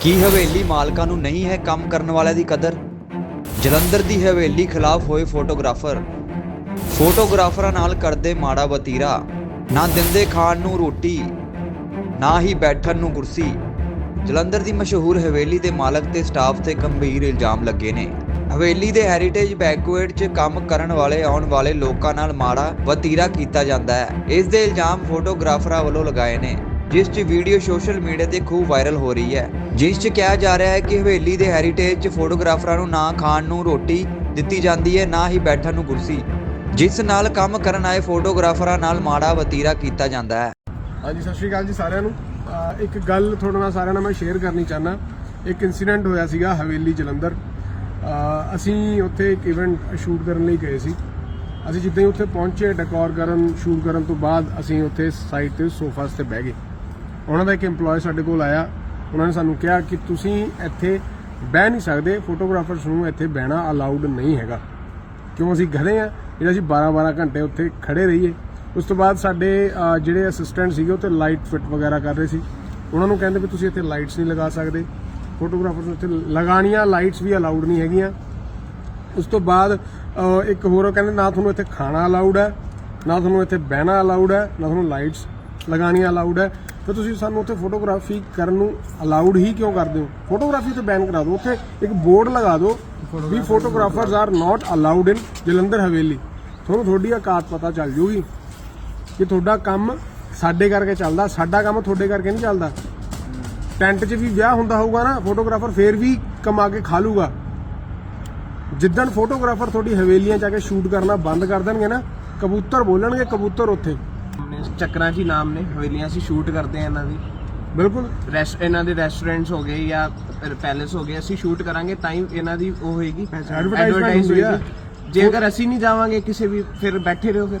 ਕੀ ਹਵੇਲੀ ਮਾਲਕਾਂ ਨੂੰ ਨਹੀਂ ਹੈ ਕੰਮ ਕਰਨ ਵਾਲਿਆਂ ਦੀ ਕਦਰ? ਜਲੰਧਰ ਦੀ ਹਵੇਲੀ ਖਿਲਾਫ ਹੋਏ ਫੋਟੋਗ੍ਰਾਫਰ। ਫੋਟੋਗ੍ਰਾਫਰਾਂ ਨਾਲ ਕਰਦੇ ਮਾੜਾ ਵਤੀਰਾ। ਨਾ ਦਿੰਦੇ ਖਾਣ ਨੂੰ ਰੋਟੀ, ਨਾ ਹੀ ਬੈਠਣ ਨੂੰ ਕੁਰਸੀ। ਜਲੰਧਰ ਦੀ ਮਸ਼ਹੂਰ ਹਵੇਲੀ ਦੇ ਮਾਲਕ ਤੇ ਸਟਾਫ ਤੇ ਗੰਭੀਰ ਇਲਜ਼ਾਮ ਲੱਗੇ ਨੇ। ਹਵੇਲੀ ਦੇ ਹੈਰੀਟੇਜ ਬੈਕਵਰਡ 'ਚ ਕੰਮ ਕਰਨ ਵਾਲੇ, ਆਉਣ ਵਾਲੇ ਲੋਕਾਂ ਨਾਲ ਮਾੜਾ ਵਤੀਰਾ ਕੀਤਾ ਜਾਂਦਾ ਹੈ। ਇਸ ਦੇ ਇਲਜ਼ਾਮ ਫੋਟੋਗ੍ਰਾਫਰਾਂ ਵੱਲੋਂ ਲਗਾਏ ਨੇ। ਜਿਸ 'ਚ ਵੀਡੀਓ ਸੋਸ਼ਲ ਮੀਡੀਆ ਤੇ ਖੂਬ ਵਾਇਰਲ ਹੋ ਰਹੀ ਹੈ। ਜਿਸ 'ਚ ਕਿਹਾ ਜਾ ਰਿਹਾ ਹੈ ਕਿ ਹਵੇਲੀ ਦੇ ਹੈਰੀਟੇਜ 'ਚ ਫੋਟੋਗ੍ਰਾਫਰਾਂ ਨੂੰ ਨਾ ਖਾਣ ਨੂੰ ਰੋਟੀ ਦਿੱਤੀ ਜਾਂਦੀ ਹੈ, ਨਾ ਹੀ ਬੈਠਣ ਨੂੰ ਕੁਰਸੀ। ਜਿਸ ਨਾਲ ਕੰਮ ਕਰਨ ਆਏ ਫੋਟੋਗ੍ਰਾਫਰਾਂ ਨਾਲ ਮਾੜਾ ਵਤੀਰਾ ਕੀਤਾ ਜਾਂਦਾ ਹੈ। ਹਾਂਜੀ, ਸਤਿ ਸ਼੍ਰੀ ਅਕਾਲ ਜੀ ਸਾਰਿਆਂ ਨੂੰ। ਇੱਕ ਗੱਲ ਤੁਹਾਡੇ ਨਾਲ ਸਾਰਿਆਂ ਨਾਲ ਮੈਂ ਸ਼ੇਅਰ ਕਰਨੀ ਚਾਹਨਾ ਇੱਕ ਇਨਸੀਡੈਂਟ ਹੋਇਆ ਸੀਗਾ ਹਵੇਲੀ ਜਲੰਧਰ। ਅਸੀਂ ਉੱਥੇ ਇੱਕ ਇਵੈਂਟ ਸ਼ੂਟ ਕਰਨ ਲਈ ਗਏ ਸੀ। ਅਸੀਂ ਜਿੱਦਾਂ ਹੀ ਉੱਥੇ ਪਹੁੰਚੇ ਡੈਕੋਰ ਕਰਨ ਸ਼ੂਟ ਕਰਨ ਤੋਂ ਬਾਅਦ ਅਸੀਂ ਉੱਥੇ ਸਾਈਟ ਤੇ ਸੋਫਾਸ ਤੇ ਬਹਿ ਗਏ। ਉਹਨਾਂ ਦਾ ਇੱਕ EMPLOYE ਸਾਡੇ ਕੋਲ ਆਇਆ। ਉਹਨਾਂ ਨੇ ਸਾਨੂੰ ਕਿਹਾ ਕਿ ਤੁਸੀਂ ਇੱਥੇ ਬਹਿ ਨਹੀਂ ਸਕਦੇ ਫੋਟੋਗ੍ਰਾਫਰਸ ਨੂੰ ਇੱਥੇ ਬਹਿਣਾ ਅਲਾਉਡ ਨਹੀਂ ਹੈਗਾ। ਕਿਉਂ ਅਸੀਂ ਗਧੇ ਆ ਜਿਹੜਾ ਅਸੀਂ 12-12 ਘੰਟੇ ਉੱਥੇ ਖੜੇ ਰਹੀਏ। ਉਸ ਤੋਂ ਬਾਅਦ ਸਾਡੇ ਜਿਹੜੇ ਅਸਿਸਟੈਂਟ ਸੀਗੇ, ਉਹ ਤੇ ਲਾਈਟ ਫਿੱਟ ਵਗੈਰਾ ਕਰ ਰਹੇ ਸੀ। ਉਹਨਾਂ ਨੂੰ ਕਹਿੰਦੇ ਵੀ ਤੁਸੀਂ ਇੱਥੇ ਲਾਈਟਸ ਨਹੀਂ ਲਗਾ ਸਕਦੇ। ਫੋਟੋਗ੍ਰਾਫਰਸ ਨੂੰ ਇੱਥੇ ਲਗਾਣੀਆਂ ਲਾਈਟਸ ਵੀ ਅਲਾਉਡ ਨਹੀਂ ਹੈਗੀਆਂ। ਉਸ ਤੋਂ ਬਾਅਦ ਇੱਕ ਹੋਰ ਕਹਿੰਦੇ ਨਾ ਤੁਹਾਨੂੰ ਇੱਥੇ ਖਾਣਾ ਅਲਾਉਡ ਹੈ, ਨਾ ਤੁਹਾਨੂੰ ਇੱਥੇ ਬਹਿਣਾ ਅਲਾਉਡ ਹੈ, ਨਾ ਤੁਹਾਨੂੰ ਲਾਈਟਸ ਲਗਾਣੀਆਂ ਅਲਾਉਡ ਹੈ। ਤਾਂ ਤੁਸੀਂ ਸਾਨੂੰ ਉੱਥੇ ਫੋਟੋਗ੍ਰਾਫੀ ਕਰਨ ਨੂੰ ਅਲਾਉਡ ਹੀ ਕਿਉਂ ਕਰਦੇ ਹੋ? ਫੋਟੋਗ੍ਰਾਫੀ ਤੇ ਬੈਨ ਕਰਾ ਦਿਓ। ਉੱਥੇ ਇੱਕ ਬੋਰਡ ਲਗਾ ਦਿਓ ਵੀ photographers are not allowed in Jalandhar Haveli. ਤੁਹਾਨੂੰ ਤੁਹਾਡੀ ਔਕਾਤ ਪਤਾ ਚੱਲ ਜੂਗੀ ਕਿ ਤੁਹਾਡਾ ਕੰਮ ਸਾਡੇ ਕਰਕੇ ਚੱਲਦਾ ਸਾਡਾ ਕੰਮ ਤੁਹਾਡੇ ਕਰਕੇ ਨਹੀਂ ਚੱਲਦਾ। ਟੈਂਟ 'ਚ ਵੀ ਵਿਆਹ ਹੁੰਦਾ ਹੋਊਗਾ ਨਾ ਫੋਟੋਗ੍ਰਾਫਰ ਫੇਰ ਵੀ ਕਮਾ ਕੇ ਖਾ ਲੂਗਾ। ਜਿੱਦਣ ਫੋਟੋਗ੍ਰਾਫਰ ਤੁਹਾਡੀ ਹਵੇਲੀਆਂ ਆ ਕੇ ਸ਼ੂਟ ਕਰਨਾ ਬੰਦ ਕਰ ਦੇਣਗੇ ਨਾ ਕਬੂਤਰ ਬੋਲਣਗੇ ਕਬੂਤਰ ਉੱਥੇ। ਚੱਕਰਾਂ 'ਚ ਹੀ ਨਾਮ ਨੇ ਹਵੇਲੀਆਂ ਅਸੀਂ ਸ਼ੂਟ ਕਰਦੇ ਆ ਇਹਨਾਂ ਦੀ। ਬਿਲਕੁਲ। ਰੈਸਟ ਇਹਨਾਂ ਦੇ ਰੈਸਟੋਰੈਂਟਸ ਹੋ ਗਏ ਜਾਂ ਪੈਲੇਸ ਹੋ ਗਏ ਅਸੀਂ ਸ਼ੂਟ ਕਰਾਂਗੇ ਤਾਂ ਹੀ ਇਹਨਾਂ ਦੀ ਉਹ ਹੋਏਗੀ। ਆ। ਹੋਏਗੀ। ਜੇ ਅਗਰ ਅਸੀਂ ਨਹੀਂ ਜਾਵਾਂਗੇ ਕਿਸੇ ਵੀ ਫਿਰ ਬੈਠੇ ਰਹੋ ਫਿਰ।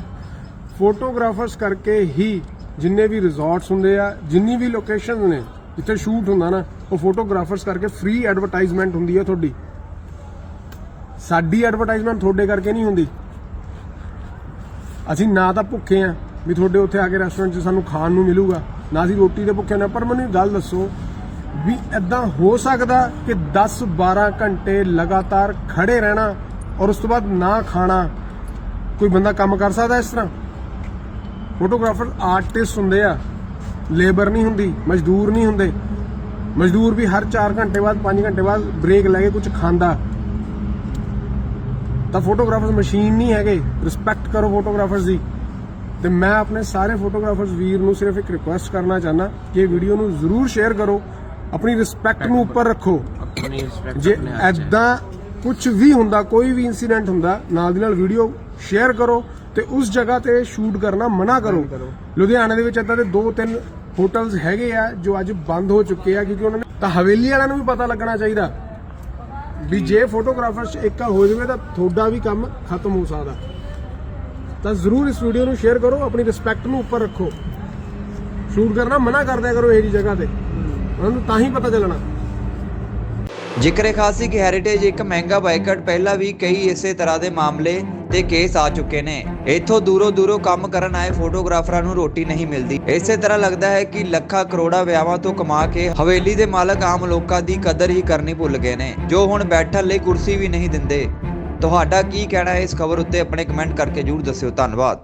ਫੋਟੋਗ੍ਰਾਫਰਸ ਕਰਕੇ ਹੀ ਜਿੰਨੇ ਵੀ ਰਿਜ਼ੋਰਟਸ ਹੁੰਦੇ ਆ ਜਿੰਨੀ ਵੀ ਲੋਕੇਸ਼ਨਸ ਨੇ ਜਿੱਥੇ ਸ਼ੂਟ ਹੁੰਦਾ ਨਾ ਉਹ ਫੋਟੋਗ੍ਰਾਫਰਸ ਕਰਕੇ ਫ੍ਰੀ ਐਡਵਰਟਾਈਜ਼ਮੈਂਟ ਹੁੰਦੀ ਹੈ ਤੁਹਾਡੀ। ਸਾਡੀ ਐਡਵਰਟਾਈਜ਼ਮੈਂਟ ਤੁਹਾਡੇ ਕਰਕੇ ਨਹੀਂ ਹੁੰਦੀ। ਅਸੀਂ ਨਾ ਤਾਂ ਭੁੱਖੇ ਆ। ਵੀ ਤੁਹਾਡੇ ਉੱਥੇ ਆ ਕੇ ਰੈਸਟੋਰੈਂਟ 'ਚ ਸਾਨੂੰ ਖਾਣ ਨੂੰ ਮਿਲੂਗਾ। ਨਾ ਅਸੀਂ ਰੋਟੀ ਦੇ ਭੁੱਖੇ ਨੇ, ਪਰ ਮੈਨੂੰ ਇੱਕ ਗੱਲ ਦੱਸੋ ਵੀ ਐਦਾਂ ਹੋ ਸਕਦਾ ਕਿ 10 12 ਘੰਟੇ ਲਗਾਤਾਰ ਖੜੇ ਰਹਿਣਾ ਔਰ ਉਸ ਤੋਂ ਬਾਅਦ ਨਾ ਖਾਣਾ ਕੋਈ ਬੰਦਾ ਕੰਮ ਕਰ ਸਕਦਾ ਇਸ ਤਰ੍ਹਾਂ? ਫੋਟੋਗ੍ਰਾਫਰ ਆਰਟਿਸਟ ਹੁੰਦੇ ਆ। ਲੇਬਰ ਨਹੀਂ ਹੁੰਦੀ, ਮਜ਼ਦੂਰ ਨਹੀਂ ਹੁੰਦੇ। ਮਜ਼ਦੂਰ ਵੀ ਹਰ 4 ਘੰਟੇ ਬਾਅਦ 5 ਘੰਟੇ ਬਾਅਦ ਬ੍ਰੇਕ ਲੈ ਕੇ ਕੁਝ ਖਾਂਦਾ। ਤਾਂ ਫੋਟੋਗ੍ਰਾਫਰ ਮਸ਼ੀਨ ਨਹੀਂ ਹੈਗੇ। ਰਿਸਪੈਕਟ ਕਰੋ ਫੋਟੋਗ੍ਰਾਫਰਸ ਦੀ। ਤੇ ਮੈਂ ਆਪਣੇ ਸਾਰੇ ਫੋਟੋਗ੍ਰਾਫਰਸ ਵੀਰ ਨੂੰ ਸਿਰਫ ਇੱਕ ਰਿਕੁਐਸਟ ਕਰਨਾ ਚਾਹਨਾ ਕਿ ਇਹ ਵੀਡੀਓ ਨੂੰ ਜ਼ਰੂਰ ਸ਼ੇਅਰ ਕਰੋ ਆਪਣੀ ਰਿਸਪੈਕਟ ਨੂੰ ਉੱਪਰ ਰੱਖੋ। ਜੇ। ਐਦਾਂ ਕੁਝ ਵੀ ਹੁੰਦਾ ਕੋਈ ਵੀ ਇਨਸੀਡੈਂਟ ਹੁੰਦਾ ਨਾਲ ਦੀ ਨਾਲ ਵੀਡੀਓ ਸ਼ੇਅਰ ਕਰੋ ਤੇ ਉਸ ਜਗ੍ਹਾ ਤੇ ਸ਼ੂਟ ਕਰਨਾ ਮਨਾ ਕਰੋ। ਲੁਧਿਆਣੇ ਦੇ ਵਿੱਚ ਐਦਾਂ ਦੇ ਦੋ ਤਿੰਨ ਹੋਟਲਸ ਹੈਗੇ ਆ ਜੋ ਅੱਜ ਬੰਦ ਹੋ ਚੁੱਕੇ ਆ ਕਿਉਂਕਿ ਉਹਨਾਂ ਨੇ ਤਾਂ ਹਵੇਲੀ ਵਾਲਿਆਂ ਨੂੰ ਵੀ ਪਤਾ ਲੱਗਣਾ ਚਾਹੀਦਾ ਵੀ ਜੇ। ਫੋਟੋਗ੍ਰਾਫਰਸ ਏਕਾ ਹੋ ਜਾਵੇ ਤਾਂ ਤੁਹਾਡਾ ਵੀ ਕੰਮ ਖਤਮ ਹੋ ਸਕਦਾ। ਤਾਂ ਜ਼ਰੂਰ ਇਸ ਵੀਡੀਓ ਨੂੰ ਸ਼ੇਅਰ ਕਰੋ, ਆਪਣੀ ਰਿਸਪੈਕਟ ਨੂੰ ਉੱਪਰ ਰੱਖੋ। ਸ਼ੂਟ ਕਰਨਾ, ਮਨਾ ਕਰ ਦਿਆ ਕਰੋ ਇਹ ਜੀ ਜਗ੍ਹਾ ਤੇ। ਉਹਨਾਂ ਨੂੰ ਤਾਂ ਹੀ ਪਤਾ ਚੱਲਣਾ। ਜ਼ਿਕਰੇ ਖਾਸ ਕਿ ਹੈਰੀਟੇਜ ਇੱਕ ਮਹਿੰਗਾ ਬਾਈਕਾਟ ਪਹਿਲਾਂ ਵੀ ਕਈ ਇਸੇ ਤਰ੍ਹਾਂ ਦੇ ਮਾਮਲੇ ਤੇ ਕੇਸ ਆ ਚੁੱਕੇ ਨੇ। ਇੱਥੋਂ ਦੂਰੋਂ ਦੂਰੋਂ ਕੰਮ ਕਰਨ ਆਏ ਫੋਟੋਗ੍ਰਾਫਰਾਂ ਨੂੰ ਰੋਟੀ ਨਹੀਂ ਮਿਲਦੀ। ਇਸੇ ਤਰ੍ਹਾਂ ਲੱਗਦਾ ਹੈ ਕਿ ਲੱਖਾਂ ਕਰੋੜਾਂ ਵਿਆਹਾਂ ਤੋਂ ਕਮਾ ਕੇ ਹਵੇਲੀ ਦੇ ਮਾਲਕ ਆਮ ਲੋਕਾਂ ਦੀ ਕਦਰ ਹੀ ਕਰਨੀ ਭੁੱਲ ਗਏ ਨੇ, ਜੋ ਹੁਣ ਬੈਠਣ ਲਈ ਕੁਰਸੀ ਵੀ ਨਹੀਂ ਦਿੰਦੇ। ਤੁਹਾਡਾ ਕੀ ਕਹਿਣਾ ਹੈ? ਇਸ ਖਬਰ ਉੱਤੇ ਆਪਣੇ ਕਮੈਂਟ ਕਰਕੇ ਜਰੂਰ ਦੱਸਿਓ। ਧੰਨਵਾਦ।